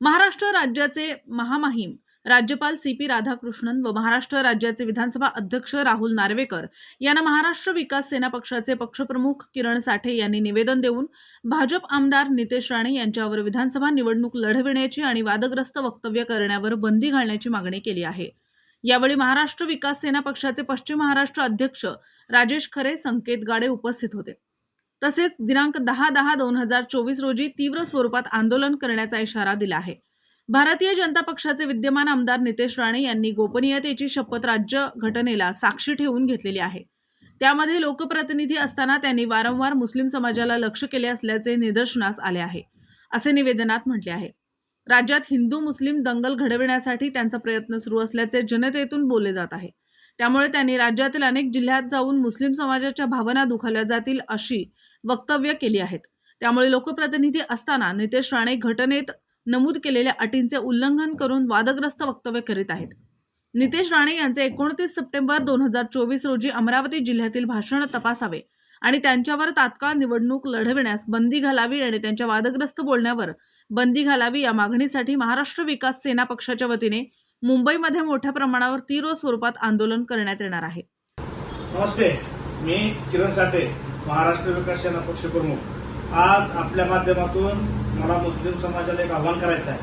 महाराष्ट्र राज्याचे महामाहीम राज्यपाल C P Radhakrishnan व महाराष्ट्र राज्याचे विधानसभा अध्यक्ष राहुल नार्वेकर यांना महाराष्ट्र विकास सेना पक्षाचे पक्षप्रमुख किरण साठे यांनी निवेदन देऊन भाजप आमदार नितेश राणे यांच्यावर विधानसभा निवडणूक लढविण्याची आणि वादग्रस्त वक्तव्य करण्यावर बंदी घालण्याची मागणी केली आहे. यावेळी महाराष्ट्र विकास सेना पक्षाचे पश्चिम महाराष्ट्र अध्यक्ष राजेश खरे संकेत गाडे उपस्थित होते. तसेच दिनांक दहा दहा दोन हजार चोवीस रोजी तीव्र स्वरूपात आंदोलन करण्याचा इशारा दिला आहे. भारतीय जनता पक्षाचे विद्यमान आमदार नितेश राणे यांनी गोपनीयतेची शपथ राज्य घटनेला साक्षी ठेवून घेतलेली आहे. त्यामध्ये लोकप्रतिनिधी असताना त्यांनी वारंवार मुस्लिम समाजाला लक्ष केले असल्याचे निदर्शनास आले आहे असे निवेदनात म्हटले आहे. राज्यात हिंदू मुस्लिम दंगल घडविण्यासाठी त्यांचा प्रयत्न सुरू असल्याचे जनतेतून बोलले जात आहे. त्यामुळे त्यांनी राज्यातील अनेक जिल्ह्यात जाऊन मुस्लिम समाजाच्या भावना दुखावल्या जातील अशी वक्तव्य केली आहेत. त्यामुळे लोकप्रतिनिधी असताना नितेश राणे घटनेत नमूद केलेल्या अटींचे उल्लंघन करून वादग्रस्त वक्तव्य करीत आहेत. नितेश राणे यांचे एकोणतीस सप्टेंबर दोन हजार चोवीस रोजी अमरावती जिल्ह्यातील भाषण तपासावे आणि त्यांच्यावर तात्काळ निवडणूक लढविण्यास बंदी घालावी आणि त्यांच्या वादग्रस्त बोलण्यावर बंदी घालावी या मागणीसाठी महाराष्ट्र विकास सेना पक्षाच्या वतीने मुंबईमध्ये मोठ्या प्रमाणावर तीव्र स्वरूपात आंदोलन करण्यात येणार आहे. नमस्ते मी किरण साठे. महाराष्ट्र विकास सेना पक्षप्रमुख आज आपल्या माध्यमातून मला मुस्लिम समाजाला एक आव्हान करायचं आहे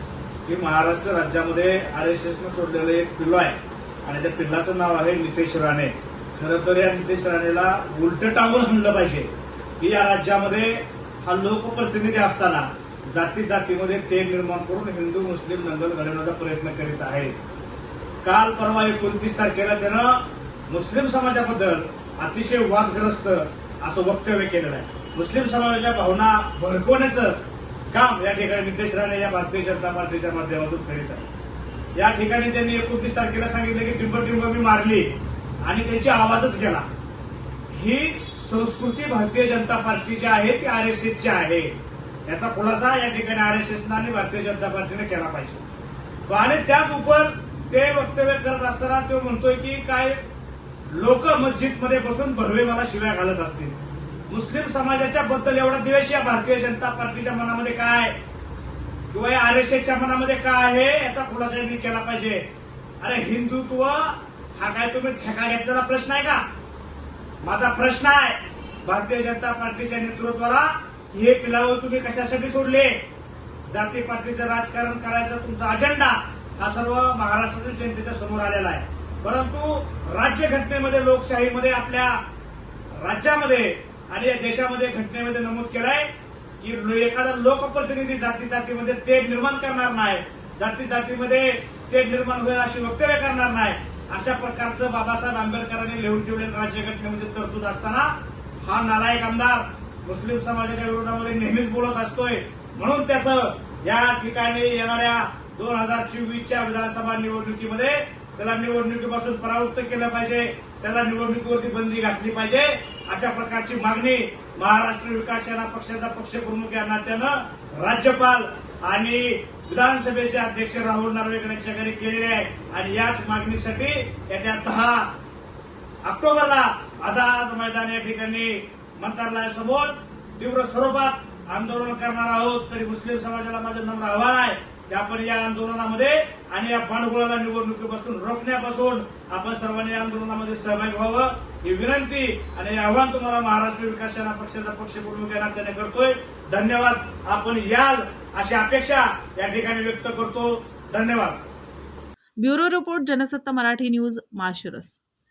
की महाराष्ट्र राज्यामध्ये आर एस एसनं सोडलेलं एक पिल्लो आहे. आणि त्या पिल्लाचं नाव आहे नितेश राणे. खरं तर या नितेश राणेला उलट टांगून हल्लं पाहिजे. की या राज्यामध्ये हा लोकप्रतिनिधी असताना जाती जातीमध्ये ते निर्माण करून हिंदू मुस्लिम दंगल घडवण्याचा प्रयत्न करीत आहे. काल परवा एकोणतीस तारखेला त्यानं मुस्लिम समाजाबद्दल अतिशय वादग्रस्त असं वक्तव्य केलेलं आहे. मुस्लिम समाजाच्या भावना भडकवण्याचं काम या ठिकाणी नितेश राणे या भारतीय जनता पार्टीच्या माध्यमातून करीत आहे या ठिकाणी त्यांनी एकोणतीस तारखेला सांगितलं की टिंब टिंब मी मारली आणि त्यांची आवाजच गेला. ही संस्कृती भारतीय जनता पार्टीची आहे की आर एस एसची आहे? याचा खुलासा या ठिकाणी आर एस एसनं आणि भारतीय जनता पार्टीने केला पाहिजे. आणि त्याच उपर ते वक्तव्य करत असताना तो म्हणतोय की काय लोक मस्जिदमध्ये बसून भरवे मला शिव्या घालत असतील. मुस्लिम समाजाच्या बद्दल एवढा द्वेष या भारतीय जनता पार्टीच्या मनामध्ये काय? किंवा या आर एस एसच्या मनामध्ये काय आहे? याचा खुलासा यांनी केला पाहिजे. अरे हिंदुत्व हा काय तुम्ही ठेका घेतलेला प्रश्न आहे का? माझा प्रश्न आहे भारतीय जनता पार्टीच्या नेतृत्वाला हे पिलावं तुम्ही कशासाठी सोडले? जाती पातीचं राजकारण करायचा तुमचा अजेंडा हा सर्व महाराष्ट्रातील जनतेच्या समोर आलेला आहे. परंतु राज्य घटनेमध्ये लोकशाहीमध्ये आपल्या राज्यामध्ये आणि या देशामध्ये घटनेमध्ये नमूद केलंय की एखादा लोकप्रतिनिधी जाती जातीमध्ये तेढ निर्माण करणार नाही. जाती जातीमध्ये तेढ निर्माण होईल अशी वक्तव्य करणार नाही. अशा प्रकारचं बाबासाहेब आंबेडकरांनी लिहून ठेवलेलं राज्यघटनेमध्ये तरतूद असताना. हा नालायक आमदार मुस्लिम समाजाच्या विरोधामध्ये नेहमीच बोलत असतोय. म्हणून त्याचं या ठिकाणी येणाऱ्या दोन हजार चोवीसच्या विधानसभा निवडणुकीमध्ये त्याला निवडणुकीपासून परावृत्त केलं पाहिजे त्याला निवडणुकीवरती बंदी घातली पाहिजे अशा प्रकारची मागणी महाराष्ट्र विकास सेना पक्षाचा पक्षप्रमुख या नात्यानं राज्यपाल आणि विधानसभेचे अध्यक्ष राहुल नार्वेकर यांच्या घरी केलेली आहे. आणि याच मागणीसाठी येत्या दहा ऑक्टोबरला आझाद मैदान या ठिकाणी मंत्रालयासमोर तीव्र स्वरूपात आंदोलन करणार आहोत. तरी मुस्लिम समाजाला माझं नम्र आव्हान आहे. आपण या आंदोलनामध्ये आणि या पांडुगुळाला निवडणुकीपासून रोखण्यापासून आपण सर्वांनी या आंदोलनामध्ये सहभागी व्हावं. ही विनंती आणि आव्हान तुम्हाला महाराष्ट्र विकास सेना पक्षाचा पक्षप्रमुख या नात्याने करतोय. धन्यवाद. आपण याल अशी अपेक्षा या ठिकाणी व्यक्त करतो. धन्यवाद. Bureau report Jansatta Marathi news Malshiras.